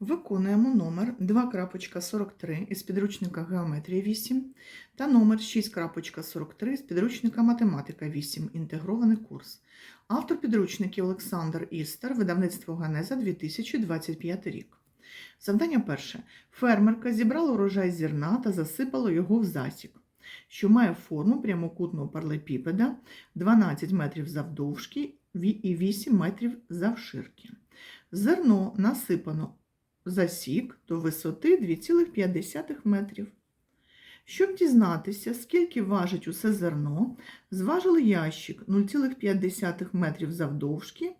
Виконуємо номер 2.43 із підручника Геометрія 8 та номер 6.43 з підручника Математика 8. Інтегрований курс. Автор підручників Олександр Істер, видавництво Ганеза 2025 рік. Завдання перше. Фермерка зібрала урожай зерна та засипала його в засік, що має форму прямокутного паралепіпеда 12 метрів завдовжки і 8 метрів завширки. Зерно насипано засік до висоти 2,5 метрів. Щоб дізнатися, скільки важить усе зерно, зважили ящик 0,5 метрів завдовжки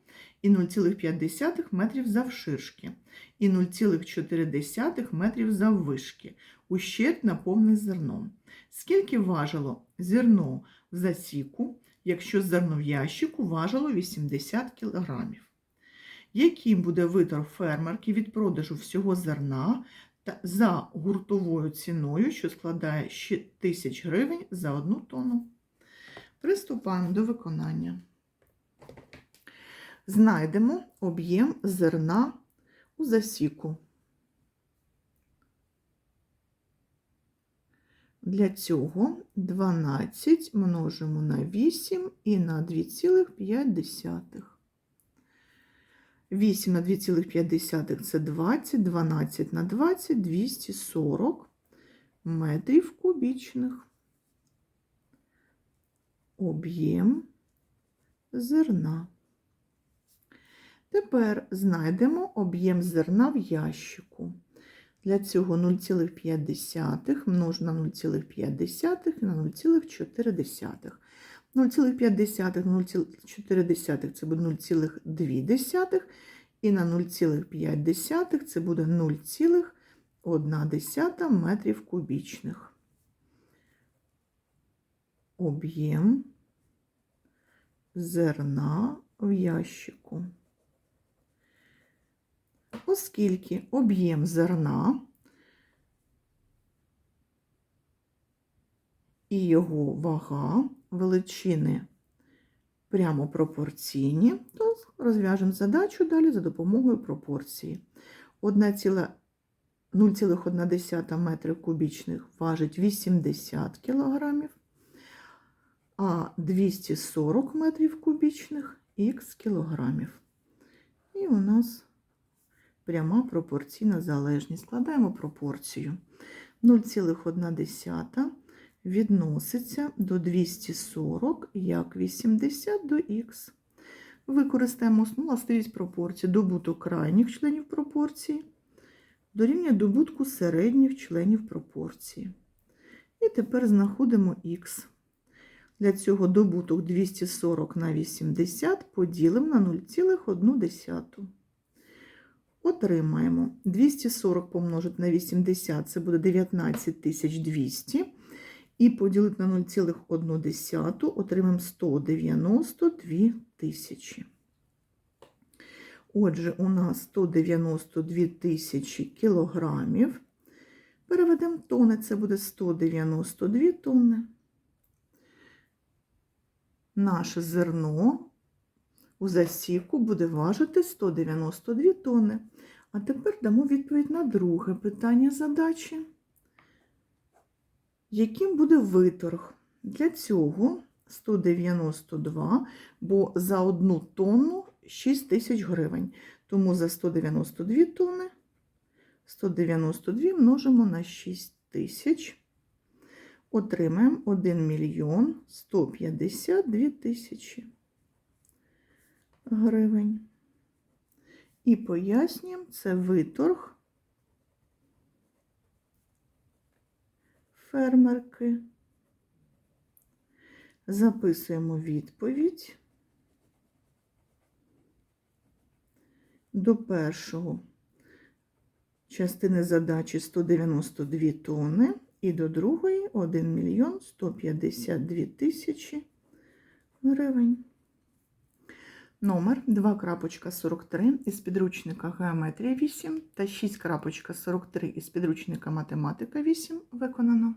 і 0,5 метрів завширшки і 0,4 метрів заввишки, ущерб наповнене зерном. Скільки важило зерно в засіку, якщо зерно в ящику важило 80 кілограмів? Яким буде витрат фермерки від продажу всього зерна за гуртовою ціною, що складає 6 тисяч гривень за одну тонну? Приступаємо до виконання. Знайдемо об'єм зерна у засіку. Для цього 12 множимо на 8 і на 2,5. 8 на 2,5 це 20, 12 на 20 240 метрів кубічних. Об'єм зерна. Тепер знайдемо об'єм зерна в ящику. Для цього 0,5 множу на 0,5 і на 0,4. 0,5 0,4 це буде 0,2 і на 0,5 це буде 0,1 метрів кубічних. Об'єм зерна в ящику. Оскільки об'єм зерна і його вага величини прямо пропорційні, то розв'яжемо задачу далі за допомогою пропорції. 0,1 метрів кубічних важить 80 кг, а 240 метрів кубічних х кілограмів. І у нас пряма пропорційна залежність. Складаємо пропорцію 0,1 відноситься до 240 як 80 до х. Використаємо основну властивість пропорції добуток крайніх членів пропорції дорівнює добутку середніх членів пропорції. І тепер знаходимо х. Для цього добуток 240 на 80 поділимо на 0,1. Отримаємо 240 помножити на 80 це буде 19200. І поділити на 0,1 отримаємо 192 тисячі. Отже, у нас 192 тисячі кілограмів. Переведемо тони, це буде 192 тонни. Наше зерно у засіку буде важити 192 тонни. А тепер дамо відповідь на друге питання задачі. Яким буде виторг? Для цього 192, бо за одну тонну 6 тисяч гривень. Тому за 192 тонни 192 множимо на 6 тисяч. Отримаємо 1 мільйон 152 тисячі гривень. І пояснюємо, це виторг фермерки. Записуємо відповідь до першого частини задачі 192 тонни і до другої 1 мільйон 152 тисячі гривень. Номер 2.43 із підручника Геометрія 8 та 6.43 із підручника Математика 8 виконано.